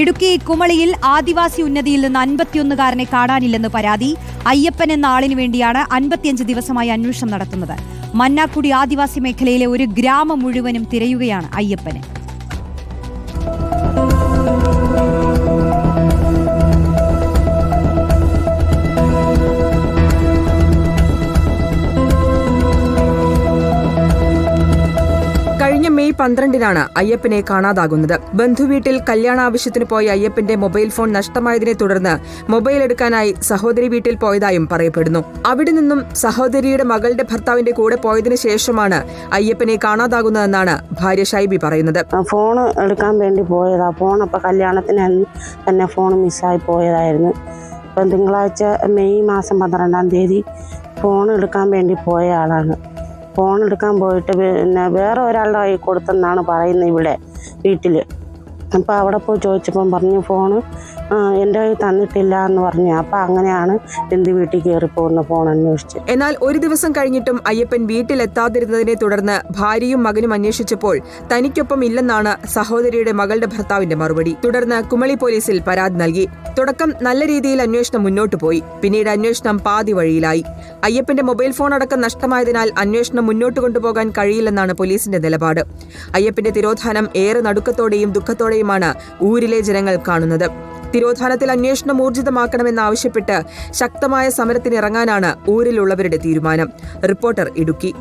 ഇടുക്കി കുമളിയിൽ ആദിവാസി ഉന്നതിയിൽ നിന്ന് അൻപത്തിയൊന്നുകാരനെ കാണാനില്ലെന്ന് പരാതി. അയ്യപ്പൻ എന്ന ആളിനു വേണ്ടിയാണ് അൻപത്തിയഞ്ച് ദിവസമായി അന്വേഷണം നടത്തുന്നത്. മന്നാക്കുടി ആദിവാസി മേഖലയിലെ ഒരു ഗ്രാമം മുഴുവനും തിരയുകയാണ് അയ്യപ്പനെ. മെയ് പന്ത്രണ്ടിനാണ് അയ്യപ്പനെ കാണാതാകുന്നത്. ബന്ധുവീട്ടിൽ കല്യാണാവശ്യത്തിന് പോയ അയ്യപ്പന്റെ മൊബൈൽ ഫോൺ നഷ്ടമായതിനെ തുടർന്ന് മൊബൈൽ എടുക്കാനായി സഹോദരി വീട്ടിൽ പോയതായും പറയപ്പെടുന്നു. അവിടെ നിന്നും സഹോദരിയുടെ മകളുടെ ഭർത്താവിന്റെ കൂടെ പോയതിനു ശേഷമാണ് അയ്യപ്പനെ കാണാതാകുന്നതെന്നാണ് ഭാര്യ ഷൈബി പറയുന്നത്. ഫോൺ എടുക്കാൻ വേണ്ടി പോയതാ. ഫോൺ അപ്പൊ കല്യാണത്തിന് തന്നെ ഫോൺ മിസ്സായി പോയതായിരുന്നു. തിങ്കളാഴ്ച മെയ് മാസം പന്ത്രണ്ടാം തീയതി ഫോൺ എടുക്കാൻ വേണ്ടി പോയ ആളാണ്. ഫോൺ എടുക്കാൻ പോയിട്ട് പിന്നെ വേറെ ഒരാളുടെ കൈ കൊടുത്തെന്നാണ് പറയുന്നത് ഇവിടെ വീട്ടിൽ അപ്പോൾ അവിടെ പോയി ചോദിച്ചപ്പം പറഞ്ഞു ഫോണ് എന്റെ കയ്യിൽ തന്നിട്ടില്ല എന്ന് പറഞ്ഞു. അപ്പം അങ്ങനെയാണ് എന്ത് വീട്ടിൽ കയറി പോകുന്ന ഫോൺ അന്വേഷിച്ച് എന്നാൽ ഒരു ദിവസം കഴിഞ്ഞിട്ടും അയ്യപ്പൻ വീട്ടിലെത്താതിരുന്നതിനെ തുടർന്ന് ഭാര്യയും മകനും അന്വേഷിച്ചപ്പോൾ തനിക്കൊപ്പം ഇല്ലെന്നാണ് സഹോദരിയുടെ മകളുടെ ഭർത്താവിന്റെ മറുപടി. തുടർന്ന് കുമളി പോലീസിൽ പരാതി നൽകി. തുടക്കം നല്ല രീതിയിൽ അന്വേഷണം മുന്നോട്ടു പോയി. പിന്നീട് അന്വേഷണം പാതി വഴിയിലായി. അയ്യപ്പന്റെ മൊബൈൽ ഫോൺ അടക്കം നഷ്ടമായതിനാൽ അന്വേഷണം മുന്നോട്ട് കൊണ്ടുപോകാൻ കഴിയില്ലെന്നാണ് പോലീസിന്റെ നിലപാട്. അയ്യപ്പന്റെ തിരോധാനം ഏറെ നടുക്കത്തോടെയും ദുഃഖത്തോടെയുമാണ് ഊരിലെ ജനങ്ങൾ കാണുന്നത്. തിരോധാനത്തിൽ അന്വേഷണം ഊർജിതമാക്കണമെന്നാവശ്യപ്പെട്ട് ശക്തമായ സമരത്തിനിറങ്ങാനാണ് ഊരിലുള്ളവരുടെ തീരുമാനം. റിപ്പോർട്ടർ ഇടുക്കി.